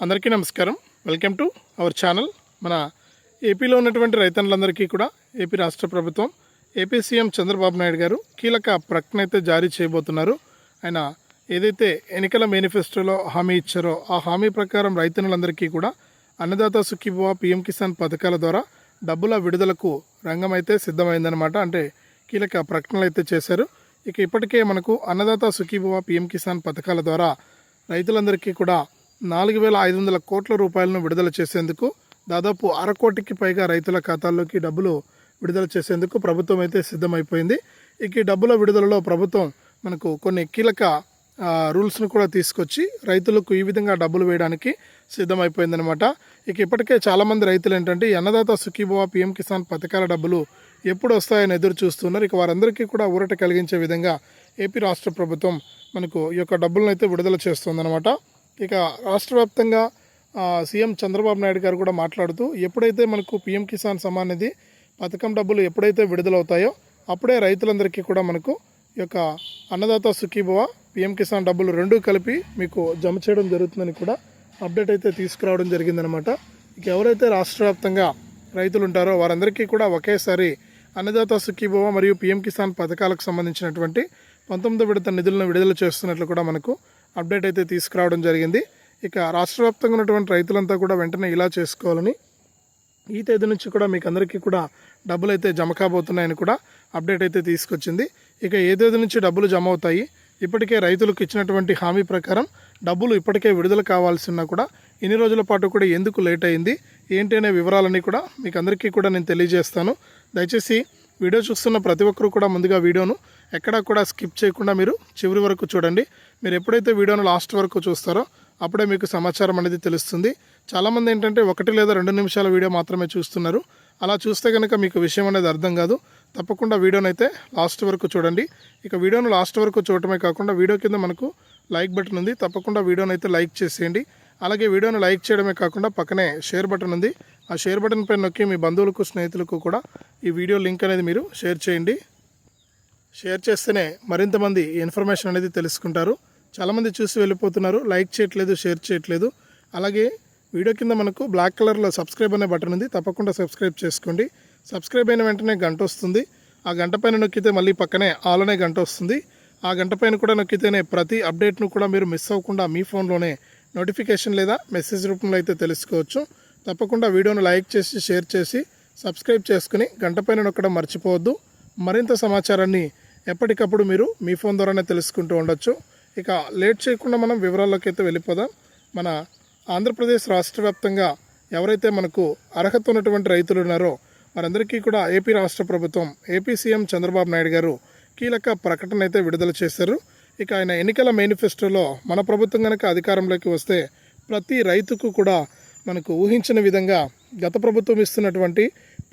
అందరికీ నమస్కారం. Welcome to our channel. మన ఏపీలో ఉన్నటువంటి రైతన్నులందరికీ కూడా ఏపీ రాష్ట్ర ప్రభుత్వం ఏపీ సీఎం చంద్రబాబు నాయుడు గారు కీలక ప్రకటన అయితే జారీ చేయబోతున్నారు. ఆయన ఏదైతే ఎన్నికల మేనిఫెస్టోలో హామీ ఇచ్చారో ఆ హామీ ప్రకారం రైతన్నులందరికీ కూడా అన్నదాత సుఖీభవ పిఎం కిసాన్ పథకాల ద్వారా డబ్బుల విడుదలకు రంగం అయితే సిద్ధమైందనమాట అంటే కీలక ప్రకటనలు అయితే చేశారు. ఇక ఇప్పటికే మనకు అన్నదాత సుఖీభవ పిఎం కిసాన్ పథకాల ద్వారా రైతులందరికీ కూడా నాలుగు వేల ఐదు వందల కోట్ల రూపాయలను విడుదల చేసేందుకు దాదాపు అరకోటికి పైగా రైతుల ఖాతాల్లోకి డబ్బులు విడుదల చేసేందుకు ప్రభుత్వం అయితే సిద్ధమైపోయింది. ఇక ఈ డబ్బుల విడుదలలో ప్రభుత్వం మనకు కొన్ని కీలక రూల్స్ను కూడా తీసుకొచ్చి రైతులకు ఈ విధంగా డబ్బులు వేయడానికి సిద్ధమైపోయిందనమాట ఇక ఇప్పటికే చాలామంది రైతులు ఏంటంటే అన్నదాత సుఖీభవ పిఎం కిసాన్ పథకాల డబ్బులు ఎప్పుడు వస్తాయని ఎదురు చూస్తున్నారు. ఇక వారందరికీ కూడా ఊరట కలిగించే విధంగా ఏపీ రాష్ట్ర ప్రభుత్వం మనకు ఈ యొక్క డబ్బులను అయితే విడుదల చేస్తుందన్నమాట. ఇక రాష్ట్ర వ్యాప్తంగా సీఎం చంద్రబాబు నాయుడు గారు కూడా మాట్లాడుతూ ఎప్పుడైతే మనకు పిఎం కిసాన్ సమ్మాన్ నిధి పథకం డబ్బులు ఎప్పుడైతే విడుదలవుతాయో అప్పుడే రైతులందరికీ కూడా మనకు ఈ యొక్క అన్నదాత సుఖీభవ పిఎం కిసాన్ డబ్బులు రెండూ కలిపి మీకు జమ చేయడం జరుగుతుందని కూడా అప్డేట్ అయితే తీసుకురావడం జరిగిందనమాట. ఇక ఎవరైతే రాష్ట్ర వ్యాప్తంగా రైతులు ఉంటారో వారందరికీ కూడా ఒకేసారి అన్నదాత సుఖీభవ మరియు పిఎం కిసాన్ పథకాలకు సంబంధించినటువంటి పంతొమ్మిదో విడత నిధులను విడుదల చేస్తున్నట్లు కూడా మనకు అప్డేట్ అయితే తీసుకురావడం జరిగింది. ఇక రాష్ట్ర వ్యాప్తంగా ఉన్నటువంటి రైతులంతా కూడా వెంటనే ఇలా చేసుకోవాలని ఈ తేదీ నుంచి కూడా మీకు అందరికీ కూడా డబ్బులు అయితే జమ కాబోతున్నాయని కూడా అప్డేట్ అయితే తీసుకొచ్చింది. ఇక ఏ తేదీ నుంచి డబ్బులు జమ అవుతాయి? ఇప్పటికే రైతులకు ఇచ్చినటువంటి హామీ ప్రకారం డబ్బులు ఇప్పటికే విడుదల కావాల్సి కూడా ఇన్ని రోజుల పాటు కూడా ఎందుకు లేట్ అయింది? ఏంటి అనే వివరాలన్నీ కూడా మీకు అందరికీ కూడా నేను తెలియజేస్తాను. దయచేసి వీడియో చూస్తున్న ప్రతి ఒక్కరు కూడా ముందుగా వీడియోను ఎక్కడా కూడా స్కిప్ చేయకుండా మీరు చివరి వరకు చూడండి. మీరు ఎప్పుడైతే వీడియోను లాస్ట్ వరకు చూస్తారో అప్పుడే మీకు సమాచారం అనేది తెలుస్తుంది. చాలామంది ఏంటంటే ఒకటి లేదా రెండు నిమిషాల వీడియో మాత్రమే చూస్తున్నారు. అలా చూస్తే కనుక మీకు విషయం అనేది అర్థం కాదు. తప్పకుండా వీడియోను అయితే లాస్ట్ వరకు చూడండి. ఇక వీడియోను లాస్ట్ వరకు చూడటమే కాకుండా వీడియో కింద మనకు లైక్ బటన్ ఉంది. తప్పకుండా వీడియోను అయితే లైక్ చేసేయండి. అలాగే వీడియోను లైక్ చేయడమే కాకుండా పక్కనే షేర్ బటన్ ఉంది. ఆ షేర్ బటన్ పైన నొక్కి మీ బంధువులకు స్నేహితులకు కూడా ఈ వీడియో లింక్ అనేది మీరు షేర్ చేయండి. షేర్ చేస్తేనే మరింత మంది ఇన్ఫర్మేషన్ అనేది తెలుసుకుంటారు. చాలామంది చూసి వెళ్ళిపోతున్నారు. లైక్ చేయట్లేదు షేర్ చేయట్లేదు. అలాగే వీడియో కింద మనకు బ్లాక్ కలర్లో సబ్స్క్రైబ్ అనే బటన్ ఉంది. తప్పకుండా సబ్స్క్రైబ్ చేసుకోండి. సబ్స్క్రైబ్ అయిన వెంటనే గంట వస్తుంది. ఆ గంట పైన నొక్కితే మళ్ళీ పక్కనే ఆల్ అనే గంట వస్తుంది. ఆ గంట పైన కూడా నొక్కితేనే ప్రతి అప్డేట్ను కూడా మీరు మిస్ అవ్వకుండా మీ ఫోన్లోనే నోటిఫికేషన్ లేదా మెసేజ్ రూపంలో అయితే తెలుసుకోవచ్చు. తప్పకుండా వీడియోను లైక్ చేసి షేర్ చేసి సబ్స్క్రైబ్ చేసుకుని గంట పైన నొక్కడం మర్చిపోవద్దు. మరింత సమాచారాన్ని ఎప్పటికప్పుడు మీరు మీ ఫోన్ ద్వారానే తెలుసుకుంటూ ఉండొచ్చు. ఇక లేట్ చేయకుండా మనం వివరాల్లోకి అయితే వెళ్ళిపోదాం. మన ఆంధ్రప్రదేశ్ రాష్ట్ర వ్యాప్తంగా ఎవరైతే మనకు అర్హత ఉన్నటువంటి రైతులు ఉన్నారో వారందరికీ కూడా ఏపీ రాష్ట్ర ప్రభుత్వం ఏపీ సీఎం చంద్రబాబు నాయుడు గారు కీలక ప్రకటన అయితే విడుదల చేశారు. ఇక ఆయన ఎన్నికల మేనిఫెస్టోలో మన ప్రభుత్వం కనుక అధికారంలోకి వస్తే ప్రతి రైతుకు కూడా మనకు ఊహించిన విధంగా గత ప్రభుత్వం ఇస్తున్నటువంటి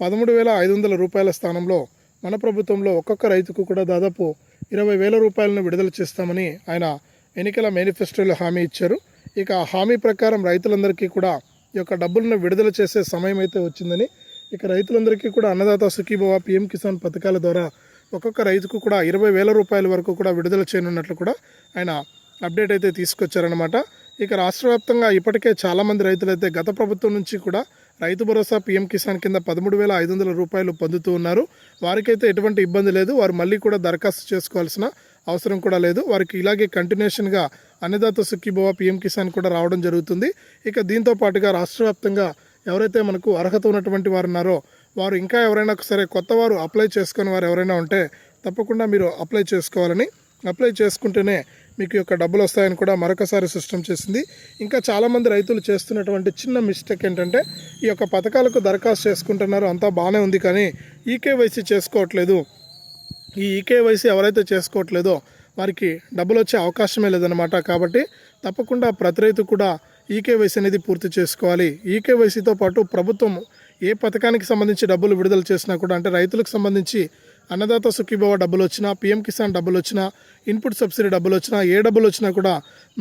పదమూడు వేల ఐదు వందల రూపాయల స్థానంలో మన ప్రభుత్వంలో ఒక్కొక్క రైతుకు కూడా దాదాపు ఇరవై వేల రూపాయలను విడుదల చేస్తామని ఆయన ఎన్నికల మేనిఫెస్టోలో హామీ ఇచ్చారు. ఇక ఆ హామీ ప్రకారం రైతులందరికీ కూడా ఈ యొక్క డబ్బులను విడుదల చేసే సమయం అయితే వచ్చిందని ఇక రైతులందరికీ కూడా అన్నదాత సుఖీభవ పిఎం కిసాన్ పథకాల ద్వారా ఒక్కొక్క రైతుకు కూడా ఇరవై వేల రూపాయల వరకు కూడా విడుదల చేయనున్నట్లు కూడా ఆయన అప్డేట్ అయితే తీసుకొచ్చారనమాట ఇక రాష్ట్ర వ్యాప్తంగా ఇప్పటికే చాలామంది రైతులైతే గత ప్రభుత్వం నుంచి కూడా రైతు భరోసా పీఎం కిసాన్ కింద పదమూడు వేల ఐదు వందల రూపాయలు పొందుతూ ఉన్నారు. వారికైతే ఎటువంటి ఇబ్బంది లేదు. వారు మళ్ళీ కూడా దరఖాస్తు చేసుకోవాల్సిన అవసరం కూడా లేదు. వారికి ఇలాగే కంటిన్యూషన్గా అన్నదాత సుఖీభవ పీఎం కిసాన్ కూడా రావడం జరుగుతుంది. ఇక దీంతో పాటుగా రాష్ట్ర వ్యాప్తంగా ఎవరైతే మనకు అర్హత ఉన్నటువంటి వారు ఉన్నారో వారు ఇంకా ఎవరైనా సరే కొత్త వారు అప్లై చేసుకుని వారు ఎవరైనా ఉంటే తప్పకుండా మీరు అప్లై చేసుకోవాలని అప్లై చేసుకుంటేనే మీకు యొక్క డబ్బులు వస్తాయని కూడా మరొకసారి సిస్టమ్ చేసింది. ఇంకా చాలామంది రైతులు చేస్తున్నటువంటి చిన్న మిస్టేక్ ఏంటంటే ఈ యొక్క పథకాలకు దరఖాస్తు చేసుకుంటున్నారు అంతా బాగానే ఉంది కానీ ఈకేవైసీ చేసుకోవట్లేదు. ఈ ఈకేవైసీ ఎవరైతే చేసుకోవట్లేదో వారికి డబ్బులు వచ్చే అవకాశమే లేదనమాట కాబట్టి తప్పకుండా ప్రతి రైతు కూడా ఈకేవైసీ అనేది పూర్తి చేసుకోవాలి. ఈకేవైసీతో పాటు ప్రభుత్వం ఏ పథకానికి సంబంధించి డబ్బులు విడుదల చేసినా కూడా అంటే రైతులకు సంబంధించి అన్నదాత సుఖీభవ డబ్బులు వచ్చినా పీఎం కిసాన్ డబ్బులు వచ్చినా ఇన్పుట్ సబ్సిడీ డబ్బులు వచ్చినా ఏ డబ్బులు వచ్చినా కూడా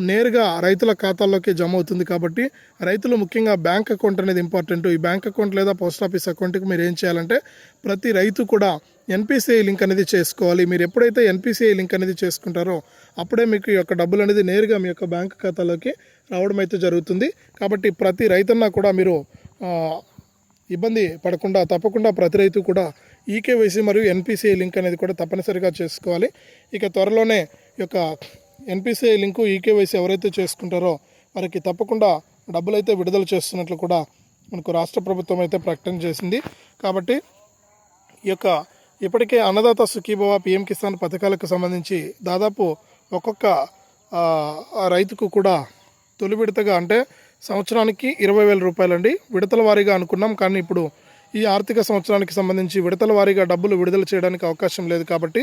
నేరుగా రైతుల ఖాతాల్లోకి జమ అవుతుంది కాబట్టి రైతులు ముఖ్యంగా బ్యాంక్ అకౌంట్ అనేది ఇంపార్టెంట్. ఈ బ్యాంక్ అకౌంట్ లేదా పోస్ట్ ఆఫీస్ అకౌంట్కి మీరు ఏం చేయాలంటే ప్రతి రైతు కూడా ఎన్పిసిఐ లింక్ అనేది చేసుకోవాలి. మీరు ఎప్పుడైతే ఎన్పిసిఐ లింక్ అనేది చేసుకుంటారో అప్పుడే మీకు ఈ యొక్క డబ్బులు అనేది నేరుగా మీ యొక్క బ్యాంక్ ఖాతాలోకి రావడం అయితే జరుగుతుంది. కాబట్టి ప్రతి రైతన్నా కూడా మీరు ఇబ్బంది పడకుండా తప్పకుండా ప్రతి రైతు కూడా ఈకేవైసీ మరియు ఎన్పిసిఐ లింక్ అనేది కూడా తప్పనిసరిగా చేసుకోవాలి. ఇక త్వరలోనే ఈ యొక్క ఎన్పిసిఐ లింకు ఈకేవైసీ ఎవరైతే చేసుకుంటారో వారికి తప్పకుండా డబ్బులు అయితే విడుదల చేస్తున్నట్లు కూడా మనకు రాష్ట్ర ప్రభుత్వం అయితే ప్రకటన చేసింది. కాబట్టి ఈ యొక్క ఇప్పటికే అన్నదాత సుఖీభవ పిఎం కిసాన్ పథకాలకు సంబంధించి దాదాపు ఒక్కొక్క రైతుకు కూడా తొలి విడతగా అంటే సంవత్సరానికి ఇరవై వేల రూపాయలండి. విడతల వారీగా అనుకున్నాం కానీ ఇప్పుడు ఈ ఆర్థిక సంవత్సరానికి సంబంధించి విడతల వారీగా డబ్బులు విడుదల చేయడానికి అవకాశం లేదు కాబట్టి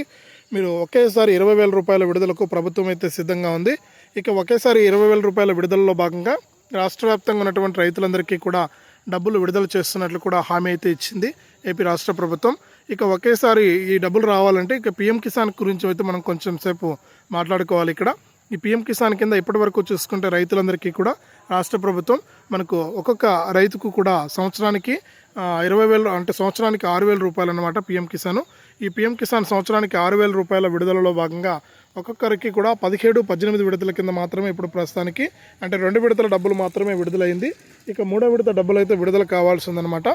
మీరు ఒకేసారి ఇరవై వేల రూపాయల విడుదలకు ప్రభుత్వం అయితే సిద్ధంగా ఉంది. ఇక ఒకేసారి ఇరవై వేల రూపాయల విడుదలలో భాగంగా రాష్ట్ర వ్యాప్తంగా ఉన్నటువంటి రైతులందరికీ కూడా డబ్బులు విడుదల చేస్తున్నట్లు కూడా హామీ అయితే ఇచ్చింది ఏపీ రాష్ట్ర ప్రభుత్వం. ఇక ఒకేసారి ఈ డబ్బులు రావాలంటే ఇక పిఎం కిసాన్ గురించి అయితే మనం కొంచెం సేపు మాట్లాడుకోవాలి ఇక్కడ. ఈ పిఎం కిసాన్ కింద ఇప్పటి వరకు చూసుకుంటే రైతులందరికీ కూడా రాష్ట్ర ప్రభుత్వం మనకు ఒక్కొక్క రైతుకు కూడా సంవత్సరానికి ఇరవై వేలు అంటే సంవత్సరానికి ఆరు వేల రూపాయలు అనమాట పిఎం కిసాన్. ఈ పిఎం కిసాన్ సంవత్సరానికి ఆరు వేల రూపాయల విడుదలలో భాగంగా ఒక్కొక్కరికి కూడా పదిహేడు పద్దెనిమిది విడతల కింద మాత్రమే ఇప్పుడు ప్రస్తుతానికి అంటే రెండు విడతల డబ్బులు మాత్రమే విడుదలైంది. ఇక మూడో విడత డబ్బులు అయితే విడుదల కావాల్సి ఉందన్నమాట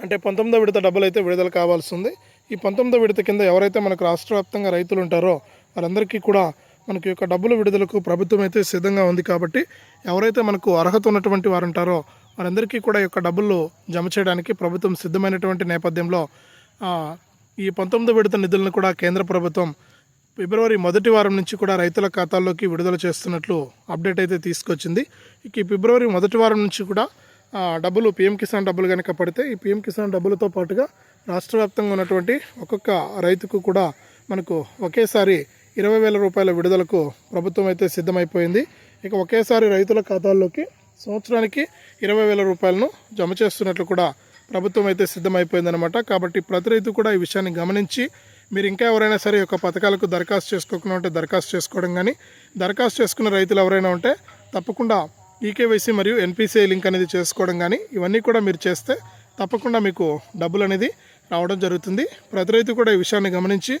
అంటే పంతొమ్మిదో విడత డబ్బులు అయితే విడుదల కావాల్సి ఉంది ఈ పంతొమ్మిదో విడత కింద ఎవరైతే మనకు రాష్ట్ర వ్యాప్తంగా రైతులు ఉంటారో వారందరికీ కూడా మనకి యొక్క డబ్బుల విడుదలకు ప్రభుత్వం అయితే సిద్ధంగా ఉంది కాబట్టి ఎవరైతే మనకు అర్హత ఉన్నటువంటి వారు ఉంటారో వారందరికీ కూడా యొక్క డబ్బులు జమ చేయడానికి ప్రభుత్వం సిద్ధమైనటువంటి నేపథ్యంలో ఈ పంతొమ్మిది విడత నిధులను కూడా కేంద్ర ప్రభుత్వం ఫిబ్రవరి మొదటి వారం నుంచి కూడా రైతుల ఖాతాల్లోకి విడుదల చేస్తున్నట్లు అప్డేట్ అయితే తీసుకొచ్చింది. ఇక ఈ ఫిబ్రవరి మొదటి వారం నుంచి కూడా డబ్బులు పిఎం కిసాన్ డబ్బులు కనుక పడితే ఈ పిఎం కిసాన్ డబ్బులతో పాటుగా రాష్ట్ర వ్యాప్తంగా ఉన్నటువంటి ఒక్కొక్క రైతుకు కూడా మనకు ఒకేసారి ఇరవై వేల రూపాయల విడుదలకు ప్రభుత్వం అయితే సిద్ధమైపోయింది. ఇక ఒకేసారి రైతుల ఖాతాల్లోకి సంవత్సరానికి ఇరవై వేల రూపాయలను జమ చేస్తున్నట్లు కూడా ప్రభుత్వం అయితే సిద్ధమైపోయిందనమాట కాబట్టి ప్రతి రైతు కూడా ఈ విషయాన్ని గమనించి మీరు ఇంకా ఎవరైనా సరే ఒక యొక్క పథకాలకు దరఖాస్తు చేసుకోకుండా ఉంటే దరఖాస్తు చేసుకోవడం కానీ దరఖాస్తు చేసుకున్న రైతులు ఎవరైనా ఉంటే తప్పకుండా ఈకేవైసీ మరియు ఎన్పిసిఐ లింక్ అనేది చేసుకోవడం కానీ ఇవన్నీ కూడా మీరు చేస్తే తప్పకుండా మీకు డబ్బులు అనేది రావడం జరుగుతుంది. ప్రతి రైతు కూడా ఈ విషయాన్ని గమనించి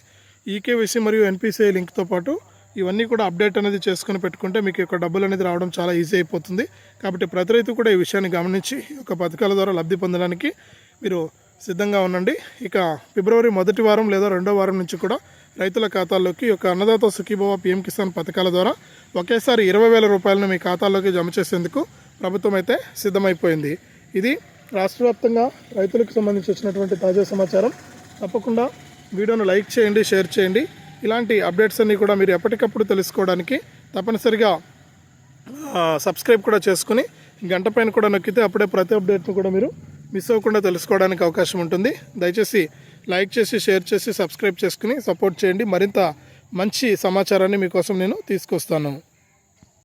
ఈకేవైసీ మరియు ఎన్పిసిఐ లింక్తో పాటు ఇవన్నీ కూడా అప్డేట్ అనేది చేసుకుని పెట్టుకుంటే మీకు యొక్క డబ్బులు అనేది రావడం చాలా ఈజీ అయిపోతుంది. కాబట్టి ప్రతి రైతు కూడా ఈ విషయాన్ని గమనించి ఒక యొక్క పథకాల ద్వారా లబ్ధి పొందడానికి మీరు సిద్ధంగా ఉండండి. ఇక ఫిబ్రవరి మొదటి వారం లేదా రెండో వారం నుంచి కూడా రైతుల ఖాతాల్లోకి ఒక అన్నదాత సుఖీభవ పిఎం కిసాన్ పథకాల ద్వారా ఒకేసారి ఇరవై వేల రూపాయలను మీ ఖాతాల్లోకి జమ చేసేందుకు ప్రభుత్వం అయితే సిద్ధమైపోయింది. ఇది రాష్ట్రవ్యాప్తంగా రైతులకు సంబంధించి వచ్చినటువంటి తాజా సమాచారం. తప్పకుండా వీడియోను లైక్ చేయండి షేర్ చేయండి. ఇలాంటి అప్డేట్స్ అన్నీ కూడా మీరు ఎప్పటికప్పుడు తెలుసుకోవడానికి తప్పనిసరిగా సబ్స్క్రైబ్ కూడా చేసుకుని గంట పైన కూడా నొక్కితే అప్పుడే ప్రతి అప్డేట్ను కూడా మీరు మిస్ అవ్వకుండా తెలుసుకోవడానికి అవకాశం ఉంటుంది. దయచేసి లైక్ చేసి షేర్ చేసి సబ్స్క్రైబ్ చేసుకుని సపోర్ట్ చేయండి. మరింత మంచి సమాచారాన్ని మీకోసం నేను తీసుకొస్తాను.